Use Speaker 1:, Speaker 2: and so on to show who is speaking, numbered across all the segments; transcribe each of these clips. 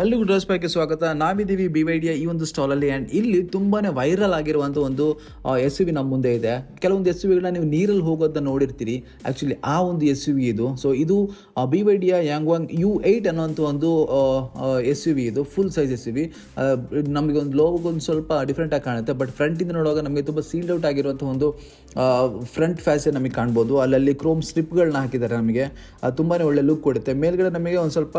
Speaker 1: ಎಲ್ಲಿಗೂ ಡ್ರೆಸ್ ಪ್ಯಾಕ್ಗೆ ಸ್ವಾಗತ. ನಾವಿದ್ದೀವಿ ಬಿ ವೈ ಡಿಯ ಈ ಒಂದು ಸ್ಟಾಲಲ್ಲಿ ಆ್ಯಂಡ್ ಇಲ್ಲಿ ತುಂಬಾ ವೈರಲ್ ಆಗಿರುವಂಥ ಒಂದು ಎಸ್ ಯು ವಿ ನಮ್ಮ ಮುಂದೆ ಇದೆ. ಕೆಲವೊಂದು ಎಸ್ ಯು ವಿಗಳನ್ನ ನೀವು ನೀರಲ್ಲಿ ಹೋಗೋದನ್ನ ನೋಡಿರ್ತೀರಿ. ಆ್ಯಕ್ಚುಲಿ ಆ ಒಂದು ಎಸ್ ಯು ವಿ ಇದು. ಸೊ ಇದು ಬಿ ವೈ ಡಿಯ ಯಾಂಗ್ವಾಂಗ್ ಯು ಏಯ್ಟ್ ಅನ್ನೋಂಥ ಒಂದು ಎಸ್ ಯು ವಿ ಇದು. Full size S U V ನಮಗೆ ಒಂದು ಲೋಗೊಂದು ಸ್ವಲ್ಪ ಡಿಫ್ರೆಂಟಾಗಿ ಕಾಣುತ್ತೆ. ಬಟ್ ಫ್ರಂಟಿಂದ ನೋಡುವಾಗ ನಮಗೆ ತುಂಬ ಸೀಲ್ಡ್ ಔಟ್ ಆಗಿರುವಂಥ ಒಂದು ಫ್ರಂಟ್ ಫ್ಯಾಸೆ ನಮಗೆ ಕಾಣ್ಬೋದು. ಅಲ್ಲಲ್ಲಿ ಕ್ರೋಮ್ ಸ್ಟ್ರಿಪ್ಗಳನ್ನ ಹಾಕಿದ್ದಾರೆ ನಮಗೆ. ತುಂಬಾ ಒಳ್ಳೆ ಲುಕ್ ಕೊಡುತ್ತೆ. ಮೇಲ್ಗಡೆ ನಮಗೆ ಒಂದು ಸ್ವಲ್ಪ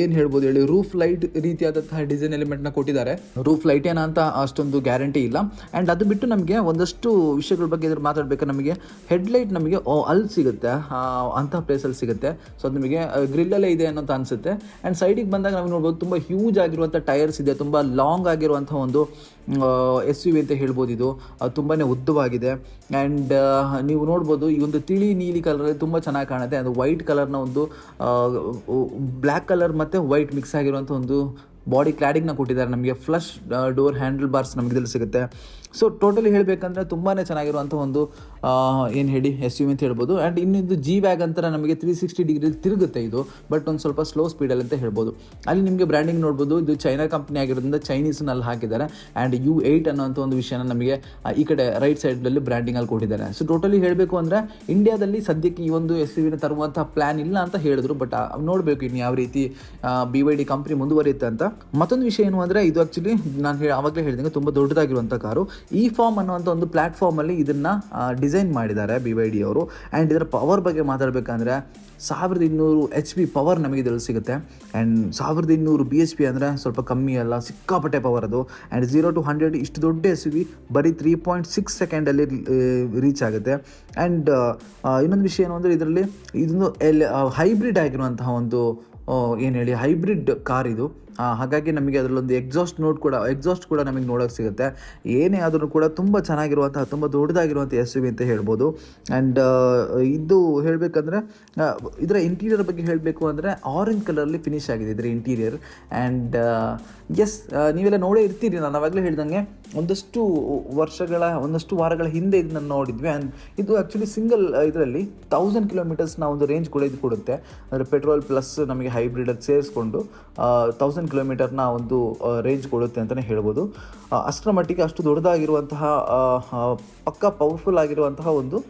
Speaker 1: ಏನು ಹೇಳ್ಬೋದು ಹೇಳಿ ರೂಫ್ ಲೈಟ್ ರೀತಿಯಾದಂತಹ ಡಿಸೈನ್ ಎಲಿಮೆಂಟ್ನ ಕೊಟ್ಟಿದ್ದಾರೆ. ರೂಫ್ ಲೈಟ್ ಏನಂತ ಅಷ್ಟೊಂದು ಗ್ಯಾರಂಟಿ ಇಲ್ಲ. ಆ್ಯಂಡ್ ಅದು ಬಿಟ್ಟು ನಮಗೆ ಒಂದಷ್ಟು ವಿಷಯಗಳ ಬಗ್ಗೆ ಇದ್ರ ಮಾತಾಡ್ಬೇಕು ನಮಗೆ ಹೆಡ್ಲೈಟ್ ನಮಗೆ ಆ, ಅಲ್ಲಿ ಸಿಗುತ್ತೆ. ಅಂತಹ ಪ್ಲೇಸಲ್ಲಿ ಸಿಗುತ್ತೆ. ಸೊ ಅದು ನಮಗೆ ಗ್ರಿಲ್ಲಲ್ಲೇ ಇದೆ ಅನ್ನೋಂತ ಅನಿಸುತ್ತೆ. ಆ್ಯಂಡ್ ಸೈಡಿಗೆ ಬಂದಾಗ ನಾವು ನೋಡ್ಬೋದು ತುಂಬ ಹ್ಯೂಜ್ ಆಗಿರುವಂಥ ಟೈರ್ಸ್ ಇದೆ. ತುಂಬ ಲಾಂಗ್ ಆಗಿರುವಂಥ ಒಂದು ಎಸ್ ಯು ವಿ ಅಂತ ಹೇಳ್ಬೋದು ಇದು. ತುಂಬಾ ಉದ್ದವಾಗಿದೆ. ಆ್ಯಂಡ್ ನೀವು ನೋಡ್ಬೋದು ಈ ಒಂದು ತಿಳಿ ನೀಲಿ ಕಲರ್ ತುಂಬ ಚೆನ್ನಾಗಿ ಕಾಣುತ್ತೆ. ಅದು ವೈಟ್ ಕಲರ್ನ ಒಂದು ಬ್ಲ್ಯಾಕ್ ಕಲರ್ ಮತ್ತು ವೈಟ್ ಮಿಕ್ಸ್ ಆಗಿರುವಂಥ ಒಂದು ಬಾಡಿ ಕ್ಲಾಡಿಂಗ್ನ ಕೊಟ್ಟಿದ್ದಾರೆ. ನಮಗೆ ಫ್ಲಶ್ ಡೋರ್ ಹ್ಯಾಂಡಲ್ ಬಾರ್ಸ್ ಇದರಲ್ಲಿ ಸಿಗುತ್ತೆ. ಸೊ ಟೋಟಲಿ ಹೇಳಬೇಕಂದ್ರೆ ತುಂಬಾ ಚೆನ್ನಾಗಿರುವಂಥ ಒಂದು ಏನು ಹೇಳಿ ಎಸ್ ಯು ಅಂತ ಹೇಳ್ಬೋದು. ಆ್ಯಂಡ್ ಇನ್ನೊಂದು ಜಿ ವ್ಯಾಗ್ ಅಂತರ ನಮಗೆ ತ್ರೀ ಸಿಕ್ಸ್ಟಿ ಡಿಗ್ರಿ ತಿರುಗುತ್ತೆ ಇದು. ಬಟ್ ಒಂದು ಸ್ವಲ್ಪ ಸ್ಲೋ ಸ್ಪೀಡಲ್ಲಿ ಅಂತ ಹೇಳ್ಬೋದು. ಅಲ್ಲಿ ನಿಮಗೆ ಬ್ರ್ಯಾಂಡಿಂಗ್ ನೋಡ್ಬೋದು. ಇದು ಚೈನಾ ಕಂಪ್ನಿ ಆಗಿರೋದ್ರಿಂದ ಚೈನೀಸ್ನಲ್ಲಿ ಹಾಕಿದ್ದಾರೆ. ಆ್ಯಂಡ್ ಯು ಏಯ್ಟ್ ಅನ್ನೋಂಥ ಒಂದು ವಿಷಯನ ನಮಗೆ ಈ ಕಡೆ ರೈಟ್ ಸೈಡಲ್ಲಿ ಬ್ರ್ಯಾಂಡಿಂಗಲ್ಲಿ ಕೊಟ್ಟಿದ್ದಾರೆ. ಸೊ ಟೋಟಲಿ ಹೇಳಬೇಕು ಅಂದರೆ ಇಂಡಿಯಾದಲ್ಲಿ ಸದ್ಯಕ್ಕೆ ಈ ಒಂದು ಎಸ್ ಯುವಿನ ತರುವಂಥ ಪ್ಲ್ಯಾನ್ ಇಲ್ಲ ಅಂತ ಹೇಳಿದ್ರು. ಬಟ್ ನೋಡಬೇಕು ಇನ್ನು ಯಾವ ರೀತಿ ಬಿ ವೈ ಡಿ ಕಂಪ್ನಿ ಮುಂದುವರಿಯುತ್ತೆ ಅಂತ. ಮತ್ತೊಂದು ವಿಷಯ ಏನು ಅಂದರೆ, ಇದು ಆ್ಯಕ್ಚುಲಿ ನಾನು ಹೇಳಿ ಆವಾಗಲೇ ಹೇಳಿದಂಗೆ ತುಂಬ ದೊಡ್ಡದಾಗಿರುವಂಥ ಕಾರು. ಈ ಫಾರ್ಮ್ ಅನ್ನುವಂಥ ಒಂದು ಪ್ಲ್ಯಾಟ್ಫಾರ್ಮಲ್ಲಿ ಇದನ್ನು ಡಿಸೈನ್ ಮಾಡಿದ್ದಾರೆ ಬಿ ವೈ ಡಿ ಅವರು. ಆ್ಯಂಡ್ ಇದರ ಪವರ್ ಬಗ್ಗೆ ಮಾತಾಡಬೇಕಂದ್ರೆ, ಸಾವಿರದ ಇನ್ನೂರು ಎಚ್ ಪಿ ಪವರ್ ನಮಗೆ ಇದರಲ್ಲಿ ಸಿಗುತ್ತೆ. ಆ್ಯಂಡ್ ಸಾವಿರದ ಇನ್ನೂರು ಬಿ ಎಚ್ ಪಿ ಅಂದರೆ ಸ್ವಲ್ಪ ಕಮ್ಮಿ ಅಲ್ಲ, ಸಿಕ್ಕಾಪಟ್ಟೆ ಪವರ್ ಅದು. ಆ್ಯಂಡ್ ಝೀರೋ ಟು ಹಂಡ್ರೆಡ್ ಇಷ್ಟು ದೊಡ್ಡ ಎಸ್ ವಿ ಬರೀ ತ್ರೀ ಪಾಯಿಂಟ್ ಸಿಕ್ಸ್ ಸೆಕೆಂಡಲ್ಲಿ ರೀಚ್ ಆಗುತ್ತೆ. ಆ್ಯಂಡ್ ಇನ್ನೊಂದು ವಿಷಯ ಏನು ಅಂದರೆ, ಇದರಲ್ಲಿ ಇದೊಂದು ಎಲ್ ಹೈಬ್ರಿಡ್ ಆಗಿರುವಂತಹ ಒಂದು ಏನು ಹೇಳಿ ಹೈಬ್ರಿಡ್ ಕಾರ್ ಇದು. ಹಾಗಾಗಿ ನಮಗೆ ಅದರಲ್ಲೊಂದು ಎಕ್ಸಾಸ್ಟ್ ನೋಟ್ ಕೂಡ ಎಕ್ಸಾಸ್ಟ್ ಕೂಡ ನಮಗೆ ನೋಡೋಕೆ ಸಿಗುತ್ತೆ. ಏನೇ ಆದರೂ ಕೂಡ ತುಂಬ ಚೆನ್ನಾಗಿರುವಂತಹ, ತುಂಬ ದೊಡ್ಡದಾಗಿರುವಂಥ ಎಸ್ ಅಂತ ಹೇಳ್ಬೋದು. ಆ್ಯಂಡ್ ಇದು ಹೇಳಬೇಕಂದ್ರೆ ಇದರ ಇಂಟೀರಿಯರ್ ಬಗ್ಗೆ ಹೇಳಬೇಕು ಅಂದರೆ ಆರೆಂಜ್ ಕಲರಲ್ಲಿ ಫಿನಿಶ್ ಆಗಿದೆ ಇದರ ಇಂಟೀರಿಯರ್ ಆ್ಯಂಡ್ ಎಸ್ ನೀವೆಲ್ಲ ನೋಡೇ ಇರ್ತೀರಿ. ನಾನು ಅವಾಗಲೇ ಹೇಳ್ದಂಗೆ ಒಂದಷ್ಟು ವರ್ಷಗಳ, ಒಂದಷ್ಟು ವಾರಗಳ ಹಿಂದೆ ಇದನ್ನ ನೋಡಿದ್ವಿ. ಆ್ಯಂಡ್ ಇದು ಆ್ಯಕ್ಚುಲಿ ಸಿಂಗಲ್ ಇದರಲ್ಲಿ ತೌಸಂಡ್ ಕಿಲೋಮೀಟರ್ಸ್ನ ಒಂದು ರೇಂಜ್ ಕೂಡ ಇದು ಕೊಡುತ್ತೆ. ಅಂದರೆ ಪೆಟ್ರೋಲ್ ಪ್ಲಸ್ ನಮಗೆ ಹೈಬ್ರಿಡ್ ಅದು ಸೇರಿಸ್ಕೊಂಡು ತೌಸಂಡ್ ಕಿಲೋಮೀಟರ್ನ ಒಂದು ರೇಂಜ್ ಕೊಡುತ್ತೆ ಅಂತಲೇ ಹೇಳ್ಬೋದು. ಅಷ್ಟರ ಮಟ್ಟಿಗೆ ಅಷ್ಟು ದೊಡ್ಡದಾಗಿರುವಂತಹ ಪಕ್ಕಾ ಪವರ್ಫುಲ್ ಆಗಿರುವಂತಹ ಒಂದು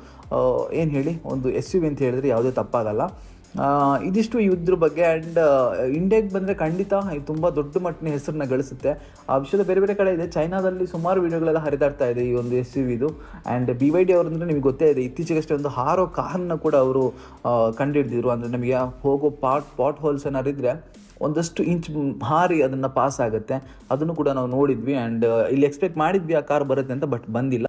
Speaker 1: ಏನು ಹೇಳಿ, ಒಂದು ಎಸ್ ಯು ವಿ ಅಂತ ಹೇಳಿದ್ರೆ ಯಾವುದೇ ತಪ್ಪಾಗಲ್ಲ. ಇದಿಷ್ಟು ಇದ್ರ ಬಗ್ಗೆ ಆ್ಯಂಡ್ ಇಂಡಿಯಾಗೆ ಬಂದರೆ ಖಂಡಿತ ಇದು ತುಂಬ ದೊಡ್ಡ ಮಟ್ಟಿನ ಹೆಸರನ್ನ ಗಳಿಸುತ್ತೆ. ಆ ವಿಷಯದ ಬೇರೆ ಬೇರೆ ಕಡೆ ಇದೆ. ಚೈನಾದಲ್ಲಿ ಸುಮಾರು ವಿಡಿಯೋಗಳೆಲ್ಲ ಹರಿದಾಡ್ತಾ ಇದೆ ಈ ಒಂದು ಎಸ್ ಯು ವಿದು ಆ್ಯಂಡ್ ಬಿ ವೈ ಡಿ ಅವರಂದ್ರೆ ನಿಮಗೆ ಗೊತ್ತೇ ಇದೆ, ಇತ್ತೀಚೆಗಷ್ಟೇ ಒಂದು ಹಾರೋ ಕಾರ್ನ ಕೂಡ ಅವರು ಕಂಡುಹಿಡಿದಿದ್ರು ಅಂದರೆ ನಮಗೆ ಹೋಗೋ ಪಾಟ್ ಪಾಟ್ ಹೋಲ್ಸ್ ಇದ್ದರೆ ಒಂದಷ್ಟು ಇಂಚ್ ಹಾರಿ ಅದನ್ನು ಪಾಸ್ ಆಗುತ್ತೆ. ಅದನ್ನು ಕೂಡ ನಾವು ನೋಡಿದ್ವಿ ಆ್ಯಂಡ್ ಇಲ್ಲಿ ಎಕ್ಸ್ಪೆಕ್ಟ್ ಮಾಡಿದ್ವಿ ಆ ಕಾರ್ ಬರುತ್ತೆ ಅಂತ ಬಟ್ ಬಂದಿಲ್ಲ.